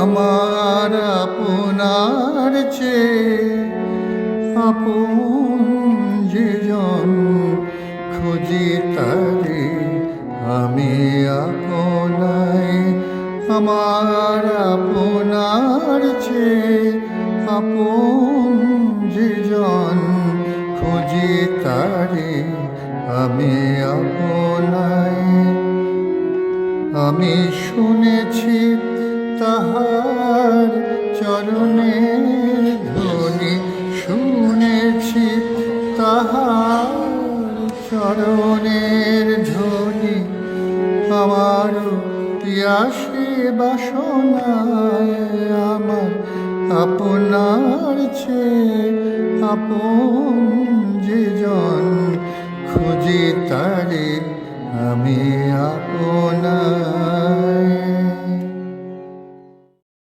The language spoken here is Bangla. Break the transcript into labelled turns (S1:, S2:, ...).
S1: আমার আপনার চেয়ে আপন যে জন খুঁজি তারে, আমি আপনায় আমার আপনার চেয়ে আপন যে জন খুঁজি তারে, আমি আপনায় আমি শুনেছি তাহার চরণে ধ্বনি শুনেছি, তাহার চরণের ধ্বনি আমার পিয়াসে বাসনায় আমার আপনার চেয়ে আপন যে জন, খুঁজি তারে আমি আপনার